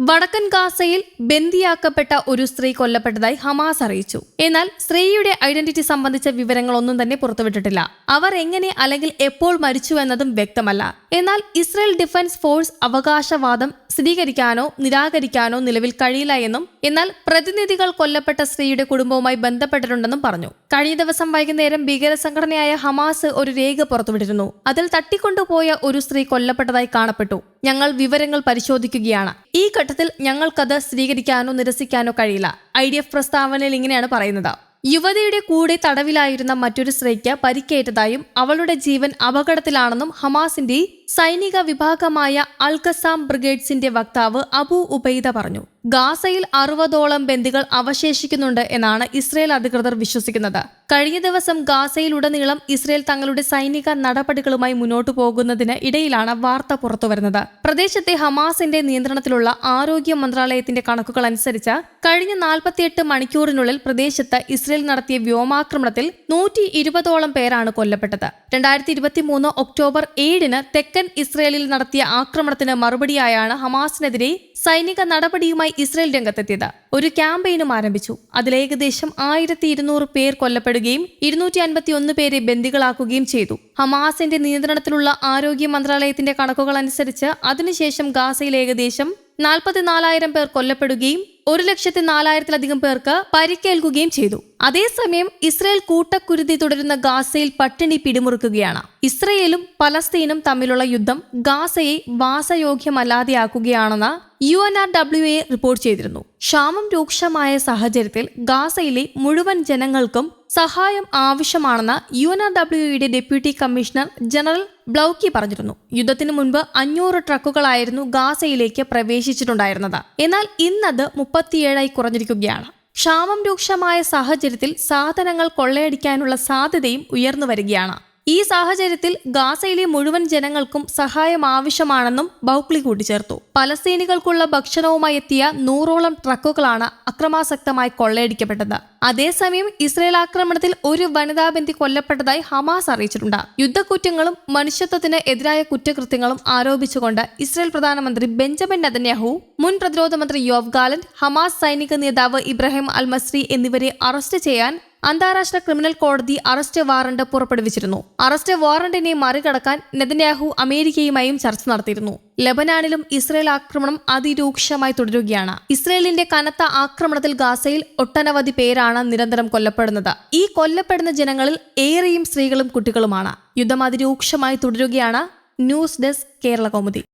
വടക്കൻ ഗാസയിൽ ബന്ദിയാക്കപ്പെട്ട ഒരു സ്ത്രീ കൊല്ലപ്പെട്ടതായി ഹമാസ് അറിയിച്ചു. എന്നാൽ സ്ത്രീയുടെ ഐഡന്റിറ്റി സംബന്ധിച്ച വിവരങ്ങളൊന്നും തന്നെ പുറത്തുവിട്ടിട്ടില്ല. അവർ എങ്ങനെ അല്ലെങ്കിൽ എപ്പോൾ മരിച്ചു എന്നതും വ്യക്തമല്ല. എന്നാൽ ഇസ്രയേൽ ഡിഫൻസ് ഫോഴ്സ് അവകാശവാദം സ്ഥിരീകരിക്കാനോ നിരാകരിക്കാനോ നിലവിൽ കഴിയില്ല എന്നും എന്നാൽ പ്രതിനിധികൾ കൊല്ലപ്പെട്ട സ്ത്രീയുടെ കുടുംബവുമായി ബന്ധപ്പെട്ടിട്ടുണ്ടെന്നും പറഞ്ഞു. കഴിഞ്ഞ ദിവസം വൈകുന്നേരം ഭീകര സംഘടനയായ ഹമാസ് ഒരു രേഖ പുറത്തുവിട്ടിരുന്നു. അതിൽ തട്ടിക്കൊണ്ടുപോയ ഒരു സ്ത്രീ കൊല്ലപ്പെട്ടതായി കാണപ്പെട്ടു. ഞങ്ങൾ വിവരങ്ങൾ പരിശോധിക്കുകയാണ്. ഈ ഘട്ടത്തിൽ ഞങ്ങൾക്കത് സ്ഥിരീകരിക്കാനോ നിരസിക്കാനോ കഴിയില്ല. ഐ ഡി എഫ് പ്രസ്താവനയിൽ ഇങ്ങനെയാണ് പറയുന്നത്. യുവതിയുടെ കൂടെ തടവിലായിരുന്ന മറ്റൊരു സ്ത്രീക്ക് പരിക്കേറ്റതായും അവളുടെ ജീവൻ അപകടത്തിലാണെന്നും ഹമാസിന്റെ സൈനിക വിഭാഗമായ അൽകസാം ബ്രിഗേഡ്സിന്റെ വക്താവ് അബു ഉബൈദ പറഞ്ഞു. ഗാസയിൽ അറുപതോളം ബന്ദികൾ അവശേഷിക്കുന്നുണ്ട് എന്നാണ് ഇസ്രയേൽ അധികൃതർ വിശ്വസിക്കുന്നത്. കഴിഞ്ഞ ദിവസം ഗാസയിലുടനീളം ഇസ്രയേൽ തങ്ങളുടെ സൈനിക നടപടികളുമായി മുന്നോട്ടു പോകുന്നതിന് ഇടയിലാണ് വാർത്ത പുറത്തുവരുന്നത്. പ്രദേശത്തെ ഹമാസിന്റെ നിയന്ത്രണത്തിലുള്ള ആരോഗ്യ മന്ത്രാലയത്തിന്റെ കണക്കുകൾ അനുസരിച്ച് കഴിഞ്ഞ നാൽപ്പത്തിയെട്ട് മണിക്കൂറിനുള്ളിൽ പ്രദേശത്ത് ഇസ്രയേൽ നടത്തിയ വ്യോമാക്രമണത്തിൽ നൂറ്റി ഇരുപതോളം പേരാണ് കൊല്ലപ്പെട്ടത്. രണ്ടായിരത്തി ഇരുപത്തിമൂന്ന് ഒക്ടോബർ ഏഴിന് തെക്കൻ ഇസ്രയേലിൽ നടത്തിയ ആക്രമണത്തിന് മറുപടിയായാണ് ഹമാസിനെതിരെ സൈനിക നടപടിയുമായി ഇസ്രയേൽ രംഗത്തെത്തിയത്. ഒരു ക്യാമ്പയിനും ആരംഭിച്ചു. അതിൽ ഏകദേശം ആയിരത്തി ഇരുന്നൂറ് പേർ കൊല്ലപ്പെടുകയും ഇരുന്നൂറ്റി അൻപത്തി ഒന്ന് പേരെ ബന്ദികളാക്കുകയും ചെയ്തു. ഹമാസിന്റെ നിയന്ത്രണത്തിലുള്ള ആരോഗ്യ മന്ത്രാലയത്തിന്റെ കണക്കുകൾ അനുസരിച്ച് അതിനുശേഷം ഗാസയിൽ ഏകദേശം നാൽപ്പത്തിനാലായിരം പേർ കൊല്ലപ്പെടുകയും ഒരു ലക്ഷത്തി നാലായിരത്തിലധികം പേർക്ക് പരിക്കേൽക്കുകയും ചെയ്തു. അതേസമയം ഇസ്രയേൽ കൂട്ടക്കുരുതി തുടരുന്ന ഗാസയിൽ പട്ടിണി പിടിമുറുക്കുകയാണ്. ഇസ്രയേലും പലസ്തീനും തമ്മിലുള്ള യുദ്ധം ഗാസയെ വാസയോഗ്യമല്ലാതെയാക്കുകയാണെന്ന് U N R W A report ചെയ്തിരുന്നു. ക്ഷാമം രൂക്ഷമായ സാഹചര്യത്തിൽ ഗാസയിലെ മുഴുവൻ ജനങ്ങൾക്കും സഹായം ആവശ്യമാണെന്ന് യു എൻ ആർ ഡബ്ല്യു എയുടെ ഡെപ്യൂട്ടി കമ്മീഷണർ ജനറൽ ബ്ലൌക്കി പറഞ്ഞിരുന്നു. യുദ്ധത്തിന് മുൻപ് അഞ്ഞൂറ് ട്രക്കുകളായിരുന്നു ഗാസയിലേക്ക് പ്രവേശിച്ചിട്ടുണ്ടായിരുന്നത്. എന്നാൽ ഇന്നത് മുപ്പത്തിയേഴായി കുറഞ്ഞിരിക്കുകയാണ്. ക്ഷാമം രൂക്ഷമായ സാഹചര്യത്തിൽ സാധനങ്ങൾ കൊള്ളയടിക്കാനുള്ള സാധ്യതയും ഉയർന്നു വരികയാണ്. ഈ സാഹചര്യത്തിൽ ഗാസയിലെ മുഴുവൻ ജനങ്ങൾക്കും സഹായം ആവശ്യമാണെന്നും ബൗക്ലി കൂട്ടിച്ചേർത്തു. പലസ്തീനികൾക്കുള്ള ഭക്ഷണവുമായി എത്തിയ നൂറോളം ട്രക്കുകളാണ് അക്രമാസക്തമായി കൊള്ളയടിക്കപ്പെട്ടത്. അതേസമയം ഇസ്രയേൽ ആക്രമണത്തിൽ ഒരു വനിതാ ബന്ധി കൊല്ലപ്പെട്ടതായി ഹമാസ് അറിയിച്ചിട്ടുണ്ട്. യുദ്ധക്കുറ്റങ്ങളും മനുഷ്യത്വത്തിന് എതിരായ കുറ്റകൃത്യങ്ങളും ആരോപിച്ചുകൊണ്ട് ഇസ്രയേൽ പ്രധാനമന്ത്രി ബെഞ്ചമിൻ നെതന്യാഹു മുൻ പ്രതിരോധ മന്ത്രി യോവ് ഗാലന്റ് ഹമാസ് സൈനിക നേതാവ് ഇബ്രാഹിം അൽ മസ്രി എന്നിവരെ അറസ്റ്റ് ചെയ്യാൻ അന്താരാഷ്ട്ര ക്രിമിനൽ കോടതി അറസ്റ്റ് വാറണ്ട് പുറപ്പെടുവിച്ചിരുന്നു. അറസ്റ്റ് വാറണ്ടിനെ മറികടക്കാൻ നെതന്യാഹു അമേരിക്കയുമായും ചർച്ച നടത്തിയിരുന്നു. ലബനാനിലും ഇസ്രയേൽ ആക്രമണം അതിരൂക്ഷമായി തുടരുകയാണ്. ഇസ്രയേലിന്റെ കനത്ത ആക്രമണത്തിൽ ഗാസയിൽ ഒട്ടനവധി പേരാണ് നിരന്തരം കൊല്ലപ്പെടുന്നത്. ഈ കൊല്ലപ്പെടുന്ന ജനങ്ങളിൽ ഏറെയും സ്ത്രീകളും കുട്ടികളുമാണ്. യുദ്ധം അതിരൂക്ഷമായി തുടരുകയാണ്. News desk Kerala Kaumudi